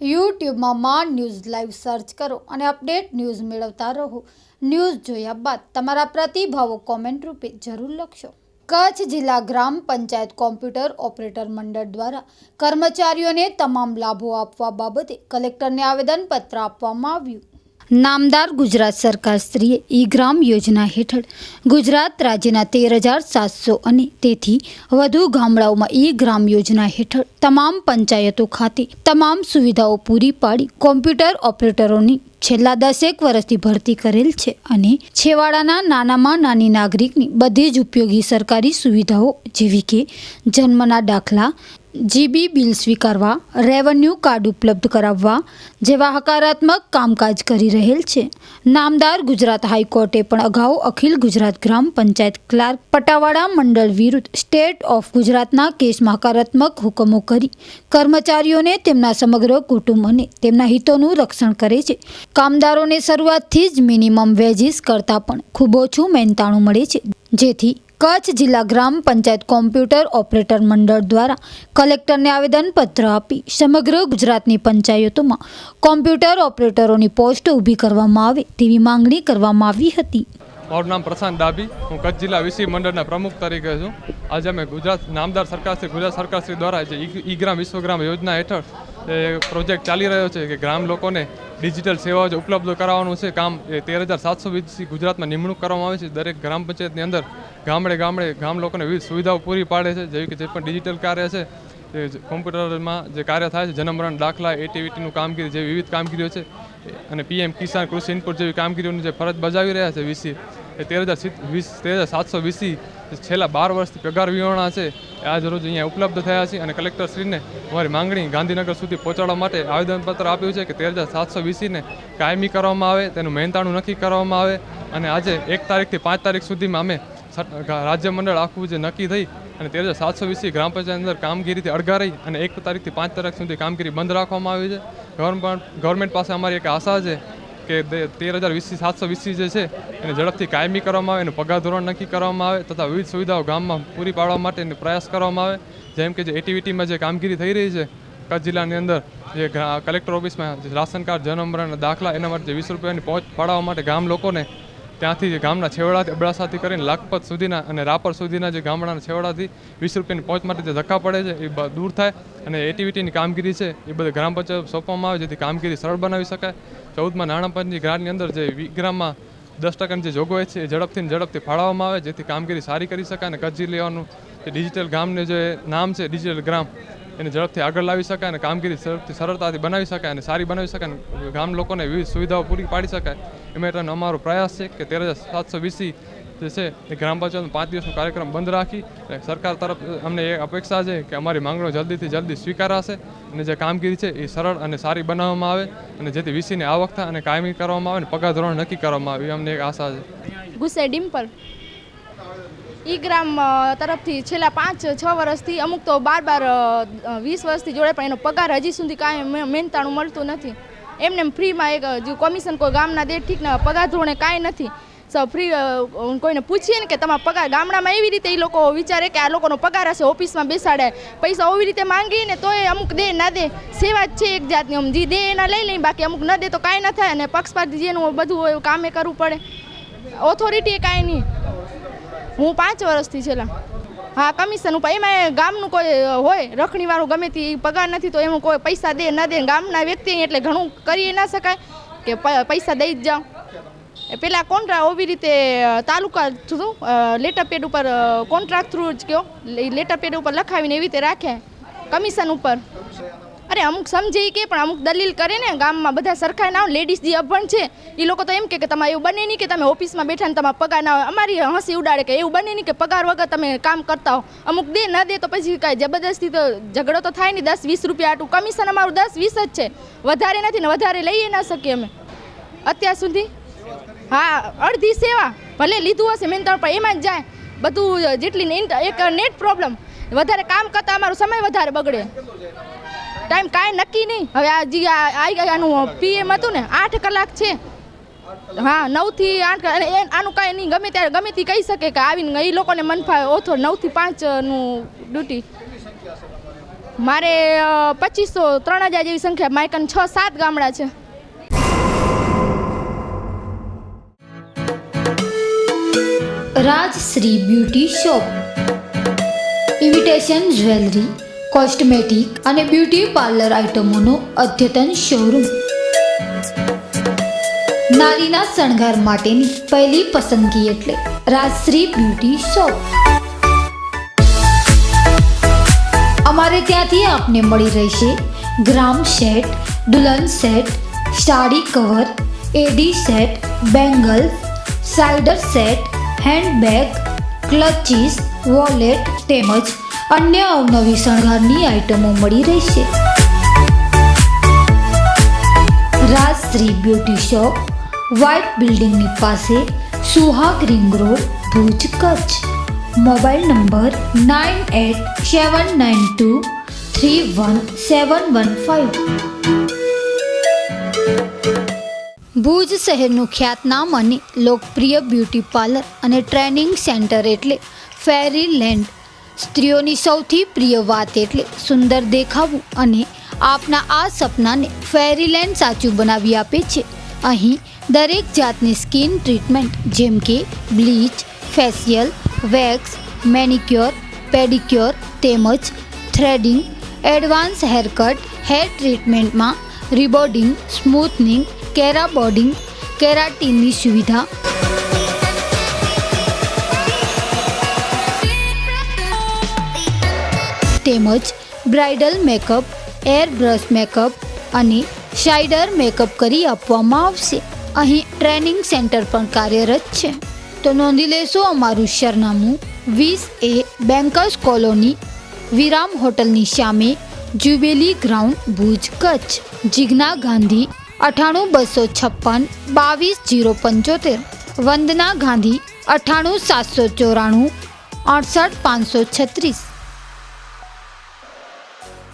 યુટ્યુબમાં માં news live search કરો અને અપડેટ ન્યૂઝ મેળવતા રહો. ન્યૂઝ જોયા બાદ તમારા પ્રતિભાવો કોમેન્ટ રૂપે જરૂર લખશો. કચ્છ જિલ્લા ગ્રામ પંચાયત કોમ્પ્યુટર ઓપરેટર મંડળ દ્વારા કર્મચારીઓને તમામ લાભો આપવા બાબતે કલેક્ટરને આવેદનપત્ર આપવામાં આવ્યું. નામદાર ગુજરાત સરકાર શ્રીએ ઈ ગ્રામ યોજના હેઠળ ગુજરાત રાજ્યના તેર હજાર સાતસો અને તેથી વધુ ગામડાઓમાં ઈ ગ્રામ યોજના હેઠળ તમામ પંચાયતો ખાતે તમામ સુવિધાઓ પૂરી પાડી કોમ્પ્યુટર ઓપરેટરોની છેલ્લા દસેક વર્ષથી ભરતી કરેલ છે અને છેવાડાના નાનામાં નાની નાગરિકની બધી જ ઉપયોગી સરકારી સુવિધાઓ જેવી કે જન્મના દાખલા, જીબી બિલ સ્વીકારવા, રેવન્યુ કાર્ડ ઉપલબ્ધ કરાવવા જેવા હકારાત્મક કામકાજ કરી રહેલ છે. નામદાર ગુજરાત હાઈકોર્ટે પણ અગાઉ અખિલ ગુજરાત ગ્રામ પંચાયત ક્લાર્ક પટાવાડા મંડળ વિરુદ્ધ સ્ટેટ ઓફ ગુજરાતના કેસમાં હકારાત્મક હુકમો કરી. કર્મચારીઓને તેમના સમગ્ર કુટુંબ અને તેમના હિતોનું રક્ષણ કરે છે. કામદારોને શરૂઆતથી જ મિનિમમ વેજીસ કરતાં પણ ખૂબ ઓછું મહેનતાણું મળે છે. જેથી કચ્છ જિલ્લા ગ્રામ પંચાયત કોમ્પ્યુટર ઓપરેટર મંડળ દ્વારા કલેક્ટરને આવેદનપત્ર આપી સમગ્ર ગુજરાતની પંચાયતોમાં કોમ્પ્યુટર ઓપરેટરોની પોસ્ટ ઊભી કરવામાં આવે તેવી માંગણી કરવામાં આવી હતી. મારું નામ પ્રશાંત ડાબી હું કચ્છ જિલ્લા વિસી મંડળના પ્રમુખ તરીકે છું. આજે અમે ગુજરાત નામદાર સરકારશ્રી ગુજરાત સરકારશ્રી દ્વારા જે ઈ- ગ્રામ વિશ્વગ્રામ યોજના હેઠળ પ્રોજેક્ટ ચાલી રહ્યો છે કે ગ્રામ લોકોને ડિજિટલ સેવાઓ જે ઉપલબ્ધ કરાવવાનું છે. કામ એ તેર હજાર સાતસો વીસથી ગુજરાતમાં નિમણૂક કરવામાં આવે છે. દરેક ગ્રામ પંચાયતની અંદર ગામડે ગામડે ગામ લોકોને વિવિધ સુવિધાઓ પૂરી પાડે છે. જેવી કે જે પણ ડિજિટલ કાર્ય છે જે કોમ્પ્યુટરમાં જે કાર્ય થાય છે, જન્મરણ, દાખલા એટીવીટીનું કામગીરી જેવી વિવિધ કામગીરીઓ છે. અને પીએમ કિસાન કૃષિ ઇનપુટ જેવી કામગીરીઓની જે ફરજ બજાવી રહ્યા છે, વીસી એ તેર હજાર વીસ તેર હજાર સાતસો વીસી છેલ્લા બાર વર્ષથી પગાર વિહોણા છે. એ આજ રોજ અહીંયા ઉપલબ્ધ થયા છે અને કલેક્ટરશ્રીને અમારી માંગણી ગાંધીનગર સુધી પહોંચાડવા માટે આવેદનપત્ર આપ્યું છે કે તેર હજાર સાતસો વીસીને કાયમી કરવામાં આવે, તેનું મહેનતાણું નક્કી કરવામાં આવે અને આજે એક તારીખથી પાંચ તારીખ સુધીમાં અમે રાજ્ય મંડળ આખું જે નક્કી થઈ અને તેર હજાર સાતસો વીસી ગ્રામ પંચાયત અંદર કામગીરીથી અડગા રહી અને એક તારીખથી પાંચ તારીખ સુધી કામગીરી બંધ રાખવામાં આવી છે. ગવર્મેન્ટ ગવર્મેન્ટ પાસે અમારી એક આશા છે કે તેર હજાર વીસી સાતસો વીસી જે છે, એને ઝડપથી કાયમી કરવામાં આવે, એનું પગાર ધોરણ નક્કી કરવામાં આવે, તથા વિવિધ સુવિધાઓ ગામમાં પૂરી પાડવા માટેનો પ્રયાસ કરવામાં આવે. જેમ કે જે એટીવીટીમાં જે કામગીરી થઈ રહી છે, કચ્છ જિલ્લાની અંદર જે કલેક્ટર ઓફિસમાં રાશન કાર્ડ જન્મ દાખલા એના માટે જે વીસ રૂપિયાની પહોંચ પાડવા માટે ગામ લોકોને ત્યાંથી જે ગામના છેવાડાથી અબડાસાથી કરીને લાખપત સુધીના અને રાપર સુધીના જે ગામડાના છેવાડાથી વીસ રૂપિયાની પહોંચ માટે જે ધક્કા પડે છે, એ દૂર થાય અને એટીવીટીની કામગીરી છે, એ બધા ગ્રામ પંચાયત સોંપવામાં આવે જેથી કામગીરી સરળ બનાવી શકાય. ચૌદમાં નાણાં પંચની ગ્રાન્ટની અંદર જે વિગ્રામમાં દસ ટકાની જે જોગવાઈ છે, એ ઝડપથી ઝડપથી ફાળવવામાં આવે જેથી કામગીરી સારી કરી શકાય અને કચ્છ જિલ્લાનું જે ડિજિટલ ગામનું જે નામ છે ડિજિટલ ગ્રામ એને ઝડપથી આગળ લાવી શકાય અને કામગીરી ઝડપથી સરળતાથી બનાવી શકાય અને સારી બનાવી શકાય અને ગામ લોકોને વિવિધ સુવિધાઓ પૂરી પાડી શકાય. એ માટેનો અમારો પ્રયાસ છે કે તેર હજાર સાતસો વીસી જે છે એ ગ્રામ પંચાયતનો પાંચ દિવસનો કાર્યક્રમ બંધ રાખી સરકાર તરફ અમને એ અપેક્ષા છે કે અમારી માંગણીઓ જલ્દીથી જલ્દી સ્વીકારાશે અને જે કામગીરી છે એ સરળ અને સારી બનાવવામાં આવે અને જેથી વીસીની આવકતા અને કાયમી કરવામાં આવે અને પગાર ધોરણ નક્કી કરવામાં આવે. એ અમને એક આશા છે. ગુસ્સે ડિમ્પલ. ઈ ગ્રામ તરફથી છેલ્લા પાંચ, છ વર્ષથી અમુક તો બાર બાર વીસ વર્ષથી જોડે પણ એનો પગાર હજી સુધી કાંઈ મહેનતાણું મળતું નથી. એમને એમ ફ્રીમાં એક, જો કમિશન કોઈ ગામના દે ઠીક ના પગાર ધોરણે કાંઈ નથી. સ ફ્રી કોઈને પૂછીએ ને કે તમારા પગાર ગામડામાં એવી રીતે એ લોકો વિચારે કે આ લોકોનો પગાર હશે, ઓફિસમાં બેસાડે. પૈસા એવી રીતે માંગીએ ને તોય અમુક દે, ના દે. સેવા જ છે એક જાતની. આમ જે દે એના લઈ લઈ બાકી અમુક ન દે તો કાંઈ ન થાય અને પક્ષપાત જેનું બધું હોય કામે કરવું પડે. ઓથોરિટી કાંઈ નહીં. હું પાંચ વર્ષથી છેલ્લા. હા, કમિશન ઉપર. એમાં ગામનું કોઈ હોય રખણીવાળું ગમે તે પગાર નથી તો એમાં કોઈ પૈસા દે, ન દે. ગામના વ્યક્તિ એટલે ઘણું કરી ના શકાય કે પૈસા દઈ જ જાઓ. પેલા કોન્ટ્રા ઓવી રીતે તાલુકા થ્રુ લેટર પેડ ઉપર કોન્ટ્રાક્ટ થ્રુ જ કયો. લેટર પેડ ઉપર લખાવીને એવી રીતે રાખે. કમિશન ઉપર. અરે અમુક સમજે કે પણ અમુક દલીલ કરે ને, ગામમાં બધા સરખા ના લેડીઝ જે અભણ છે એ લોકો તો એમ કે તમારે એવું બને નહીં કે તમે ઓફિસમાં બેઠા ને તમારા પગાર ના હોય. અમારી હસી ઉડાડે કે એવું બને નહીં કે પગાર વગર તમે કામ કરતા હો. અમુક દે, ન દે તો પછી કાંઈ જબરદસ્તી તો ઝઘડો તો થાય નહીં. દસ વીસ રૂપિયા આટલું કમિશન અમારું દસ વીસ જ છે. વધારે નથી ને વધારે લઈએ ના શકીએ અમે. અત્યાર સુધી? હા, અડધી સેવા. ભલે લીધું હશે મેન પણ એમાં જ જાય. બધું જેટલી એક નેટ પ્રોબ્લેમ વધારે કામ કરતાં અમારો સમય વધારે બગડે. ટાઈમ કાંઈ નક્કી નહીં. હવે આ જે આનું પીએમ હતું ને, આઠ કલાક છે. હા, નવથી આઠ અને આનું કાંઈ નહીં. ગમે ત્યારે ગમે તે કહી શકે કે આવીને એ લોકોને મનફાવે ઓછો નવથી પાંચનું ડ્યુટી મારે પચીસો ત્રણ હજાર જેવી સંખ્યા. માયકન છ સાત ગામડા છે. Rajshree beauty shop. Imitation jewellery cosmetic અને બ્યુટી પાર્લર આઇટમોનો અદ્યતન શોરૂમ. નારીના શણગાર માટેની પહેલી પસંદગી એટલે રાજશ્રી બ્યુટી શોપ. અમારે ત્યાંથી આપને મળી રહેશે ગ્રામ સેટ, દુલ્હન set, sari cover, AD set bangles cider set, handbag, clutches, wallet તેમજ અન્ય અવનવી શણગારની આઇટમો મળી રહેશે. રાજશ્રી બ્યુટી શોપ, વ્હાઇટ બિલ્ડિંગની પાસે Suhag ring road, Bhuj Kutch. Mobile number nine eight seven nine two three one seven one five. Bhuj શહેરનું ખ્યાતનામ અને લોકપ્રિય બ્યુટી પાર્લર અને ટ્રેનિંગ સેન્ટર એટલે ફેરી લેન્ડ. સ્ત્રીઓની સૌથી પ્રિય વાત એટલે સુંદર દેખાવું અને આપના આ સપનાને ફેરીલેન્ડ સાચું બનાવી આપે છે. અહીં દરેક જાતની સ્કિન ટ્રીટમેન્ટ જેમ કે bleach facial wax manicure pedicure તેમજ થ્રેડિંગ એડવાન્સ હેરકટ હેર ટ્રીટમેન્ટમાં રિબોર્ડિંગ સ્મૂથનિંગ કેરાબોર્ડિંગ કેરાટીનની સુવિધા તેમજ bridal makeup air brush makeup અને શાઇડર મેકઅપ કરી આપવામાં આવશે. અહીં ટ્રેનિંગ સેન્ટર પણ કાર્યરત છે. તો નોંધી લેશો અમારું સરનામું વીસ એ બેન્કર્સ કોલોની, વિરામ હોટલની સામે જ્યુબેલી ગ્રાઉન્ડ, ભુજ કચ્છ. જિજ્ઞા ગાંધી, અઠાણું બસો છપ્પન, બાવીસ જીરો પંચોતેર. વંદના ગાંધી, અઠાણું સાતસો ચોરાણું, અડસઠ પાંચસો છત્રીસ.